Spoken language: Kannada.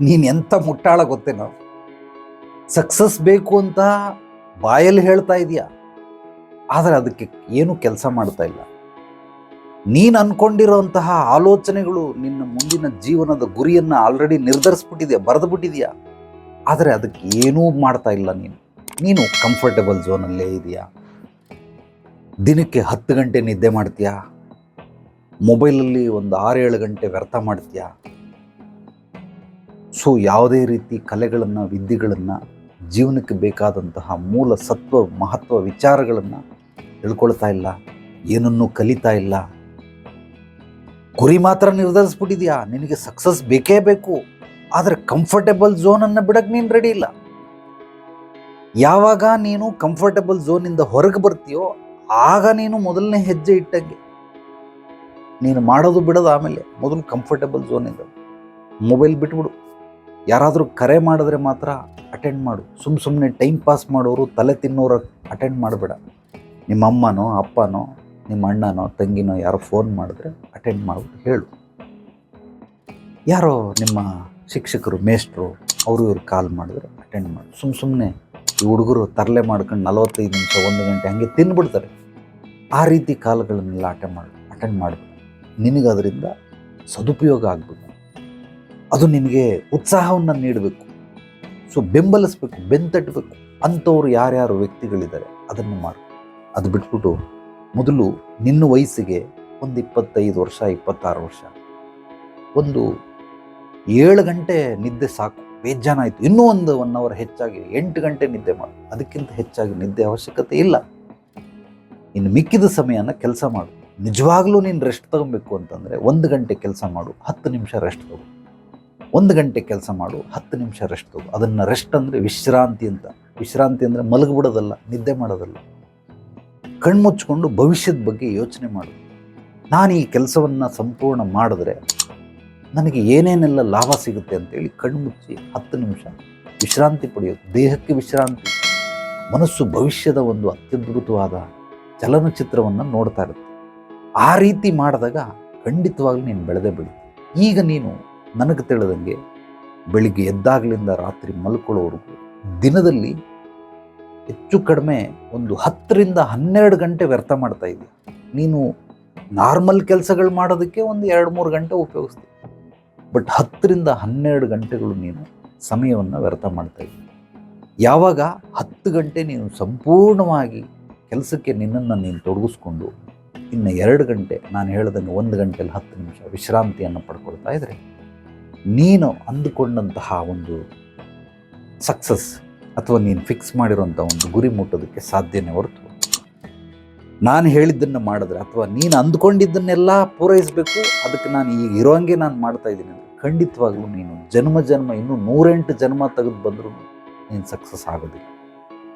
ನೀನು ಎಂಥ ಮುಟ್ಟಾಳ ಗೊತ್ತೇನೋ ಸಕ್ಸಸ್ ಬೇಕು ಅಂತ ಬಾಯಲ್ಲಿ ಹೇಳ್ತಾ ಇದೀಯ? ಆದರೆ ಅದಕ್ಕೆ ಏನು ಕೆಲಸ ಮಾಡ್ತಾ ಇಲ್ಲ. ನೀನು ಅನ್ಕೊಂಡಿರೋಂತಹ ಆಲೋಚನೆಗಳು ನಿನ್ನ ಮುಂದಿನ ಜೀವನದ ಗುರಿಯನ್ನು ಆಲ್ರೆಡಿ ನಿರ್ಧರಿಸ್ಬಿಟ್ಟಿದೆಯಾ ಬರೆದು ಬಿಟ್ಟಿದೆಯಾ ಆದರೆ ಅದಕ್ಕೆ ಏನೂ ಮಾಡ್ತಾ ಇಲ್ಲ ನೀನು. ನೀನು ಕಂಫರ್ಟಬಲ್ ಝೋನಲ್ಲೇ ಇದೆಯಾ? ದಿನಕ್ಕೆ ಹತ್ತು ಗಂಟೆ ನಿದ್ದೆ ಮಾಡ್ತೀಯಾ? ಮೊಬೈಲಲ್ಲಿ ಒಂದು ಆರು ಏಳು ಗಂಟೆ ವ್ಯರ್ಥ ಮಾಡ್ತೀಯಾ? ಸೊ ಯಾವುದೇ ರೀತಿ ಕಲೆಗಳನ್ನು, ವಿದ್ಯೆಗಳನ್ನು, ಜೀವನಕ್ಕೆ ಬೇಕಾದಂತಹ ಮೂಲ ಸತ್ವ, ಮಹತ್ವ, ವಿಚಾರಗಳನ್ನು ತಿಳ್ಕೊಳ್ತಾ ಇಲ್ಲ, ಏನನ್ನು ಕಲಿತಾ ಇಲ್ಲ. ಗುರಿ ಮಾತ್ರ ನಿರ್ಧರಿಸ್ಬಿಟ್ಟಿದ್ಯಾ? ನಿನಗೆ ಸಕ್ಸಸ್ ಬೇಕೇ ಬೇಕು. ಆದರೆ ಕಂಫರ್ಟೇಬಲ್ ಝೋನನ್ನು ಬಿಡಕ್ಕೆ ನೀನು ರೆಡಿ ಇಲ್ಲ. ಯಾವಾಗ ನೀನು ಕಂಫರ್ಟೇಬಲ್ ಝೋನಿಂದ ಹೊರಗೆ ಬರ್ತೀಯೋ, ಆಗ ನೀನು ಮೊದಲನೇ ಹೆಜ್ಜೆ ಇಟ್ಟಂಗೆ. ನೀನು ಮಾಡೋದು ಬಿಡೋದು ಆಮೇಲೆ ಮೊದಲು ಕಂಫರ್ಟೇಬಲ್ ಝೋನಿಂದ ಮೊಬೈಲ್ ಬಿಟ್ಬಿಡು. ಯಾರಾದರೂ ಕರೆ ಮಾಡಿದ್ರೆ ಮಾತ್ರ ಅಟೆಂಡ್ ಮಾಡು. ಸುಮ್ಮ ಸುಮ್ಮನೆ ಟೈಮ್ ಪಾಸ್ ಮಾಡೋರು ತಲೆ ತಿನ್ನೋರು ಅಟೆಂಡ್ ಮಾಡಬೇಡ. ನಿಮ್ಮ ಅಮ್ಮನೋ, ಅಪ್ಪನೋ, ನಿಮ್ಮ ಅಣ್ಣನೋ, ತಂಗಿನೋ ಯಾರೋ ಫೋನ್ ಮಾಡಿದ್ರೆ ಅಟೆಂಡ್ ಮಾಡ್ಬಿಟ್ಟು ಹೇಳು. ಯಾರೋ ನಿಮ್ಮ ಶಿಕ್ಷಕರು, ಮೇಷ್ಟ್ರು, ಅವರು ಇವ್ರು ಕಾಲ್ ಮಾಡಿದ್ರೆ ಅಟೆಂಡ್ ಮಾಡು. ಸುಮ್ಮ ಸುಮ್ಮನೆ ಈ ಹುಡುಗರು ತರಲೆ ಮಾಡ್ಕೊಂಡು ನಲವತ್ತೈದು ನಿಮಿಷ, ಒಂದು ಗಂಟೆ ಹಂಗೆ ತಿಂದ್ಬಿಡ್ತಾರೆ ಆ ರೀತಿ ಕಾಲ್ಗಳನ್ನೆಲ್ಲ ಅಟೆಂಡ್ ಮಾಡು ಅಟೆಂಡ್ ಮಾಡಬೇಕು ನಿನಗದರಿಂದ ಸದುಪಯೋಗ ಆಗಬೇಕು ಅದು ನಿನಗೆ ಉತ್ಸಾಹವನ್ನು ನೀಡಬೇಕು. ಸೊ ಬೆಂಬಲಿಸ್ಬೇಕು, ಬೆಂತಟ್ಟಬೇಕು. ಅಂಥವ್ರು ಯಾರ್ಯಾರು ವ್ಯಕ್ತಿಗಳಿದ್ದಾರೆ, ಅದನ್ನು ಮಾಡು. ಅದು ಬಿಟ್ಬಿಟ್ಟು ಮೊದಲು ನಿನ್ನ ವಯಸ್ಸಿಗೆ ಒಂದು ಇಪ್ಪತ್ತೈದು ವರ್ಷ, ಇಪ್ಪತ್ತಾರು ವರ್ಷ. ಒಂದು ಏಳು ಗಂಟೆ ನಿದ್ದೆ ಸಾಕು. ಬೇಜಾನಾಯಿತು ಇನ್ನೂ ಒಂದು ಒನ್ ಅವರ್ ಹೆಚ್ಚಾಗಿ, ಎಂಟು ಗಂಟೆ ನಿದ್ದೆ ಮಾಡು. ಅದಕ್ಕಿಂತ ಹೆಚ್ಚಾಗಿ ನಿದ್ದೆ ಅವಶ್ಯಕತೆ ಇಲ್ಲ. ಇನ್ನು ಮಿಕ್ಕಿದ ಸಮಯನ ಕೆಲಸ ಮಾಡು. ನಿಜವಾಗ್ಲೂ ನೀನು ರೆಸ್ಟ್ ತಗೊಬೇಕು ಅಂತಂದರೆ ಒಂದು ಗಂಟೆ ಕೆಲಸ ಮಾಡು. ಹತ್ತು ನಿಮಿಷ ರೆಸ್ಟ್ ತಗೋ. ಒಂದು ಗಂಟೆ ಕೆಲಸ ಮಾಡು, ಹತ್ತು ನಿಮಿಷ ರೆಸ್ಟ್ ತಗೋ. ಅದನ್ನು ರೆಸ್ಟ್ ಅಂದರೆ ವಿಶ್ರಾಂತಿ ಅಂತ. ವಿಶ್ರಾಂತಿ ಅಂದರೆ ಮಲಗಿಬಿಡೋದಲ್ಲ, ನಿದ್ದೆ ಮಾಡೋದಲ್ಲ. ಕಣ್ಮುಚ್ಕೊಂಡು ಭವಿಷ್ಯದ ಬಗ್ಗೆ ಯೋಚನೆ ಮಾಡು. ನಾನು ಈ ಕೆಲಸವನ್ನು ಸಂಪೂರ್ಣ ಮಾಡಿದ್ರೆ ನನಗೆ ಏನೇನೆಲ್ಲ ಲಾಭ ಸಿಗುತ್ತೆ ಅಂತೇಳಿ ಕಣ್ಮುಚ್ಚಿ ಹತ್ತು ನಿಮಿಷ ವಿಶ್ರಾಂತಿ ಪಡೆಯೋದು ದೇಹಕ್ಕೆ ವಿಶ್ರಾಂತಿ, ಮನಸ್ಸು ಭವಿಷ್ಯದ ಒಂದು ಅತ್ಯದ್ಭುತವಾದ ಚಲನಚಿತ್ರವನ್ನು ನೋಡ್ತಾ ಇರುತ್ತೆ. ಆ ರೀತಿ ಮಾಡಿದಾಗ ಖಂಡಿತವಾಗ್ಲೂ ನೀನು ಬೆಳೆದೇ ಬೆಳಿ ಈಗ ನೀನು ನನಗೆ ತಿಳಿದಂಗೆ ಬೆಳಿಗ್ಗೆ ಎದ್ದಾಗಲಿಂದ ರಾತ್ರಿ ಮಲ್ಕೊಳ್ಳೋವರೆಗೂ ದಿನದಲ್ಲಿ ಹೆಚ್ಚು ಕಡಿಮೆ ಒಂದು ಹತ್ತರಿಂದ ಹನ್ನೆರಡು ಗಂಟೆ ವ್ಯರ್ಥ ಮಾಡ್ತಾ ಇದ್ದೀವಿ ನೀನು ನಾರ್ಮಲ್ ಕೆಲಸಗಳು ಮಾಡೋದಕ್ಕೆ ಒಂದು ಎರಡು ಮೂರು ಗಂಟೆ ಉಪಯೋಗಿಸ್ತೀವಿ ಬಟ್ ಹತ್ತರಿಂದ ಹನ್ನೆರಡು ಗಂಟೆಗಳು ನೀನು ಸಮಯವನ್ನು ವ್ಯರ್ಥ ಮಾಡ್ತಾ ಇದ್ದೀನಿ ಯಾವಾಗ ಹತ್ತು ಗಂಟೆ ನೀನು ಸಂಪೂರ್ಣವಾಗಿ ಕೆಲಸಕ್ಕೆ ನಿನ್ನನ್ನು ನೀನು ತೊಡಗಿಸ್ಕೊಂಡು ಇನ್ನು ಎರಡು ಗಂಟೆ ನಾನು ಹೇಳ್ದಂಗೆ ಒಂದು ಗಂಟೆಯಲ್ಲಿ ಹತ್ತು ನಿಮಿಷ ವಿಶ್ರಾಂತಿಯನ್ನು ಪಡ್ಕೊಳ್ತಾ ಇದ್ದರೆ ನೀನು ಅಂದುಕೊಂಡಂತಹ ಒಂದು ಸಕ್ಸಸ್ ಅಥವಾ ನೀನು ಫಿಕ್ಸ್ ಮಾಡಿರೋಂಥ ಒಂದು ಗುರಿ ಮುಟ್ಟೋದಕ್ಕೆ ಸಾಧ್ಯನೇ ಹೊರತು, ನಾನು ಹೇಳಿದ್ದನ್ನು ಮಾಡಿದ್ರೆ ಅಥವಾ ನೀನು ಅಂದ್ಕೊಂಡಿದ್ದನ್ನೆಲ್ಲ ಪೂರೈಸಬೇಕು, ಅದಕ್ಕೆ ನಾನು ಈಗ ಇರೋಂಗೆ ನಾನು ಮಾಡ್ತಾ ಇದ್ದೀನಿ ಅಂದರೆ ಖಂಡಿತವಾಗ್ಲೂ ನೀನು ಜನ್ಮ ಜನ್ಮ ಇನ್ನೂ ನೂರೆಂಟು ಜನ್ಮ ತೆಗೆದು ಬಂದರೂ ನೀನು ಸಕ್ಸಸ್ ಆಗೋದಿಲ್ಲ.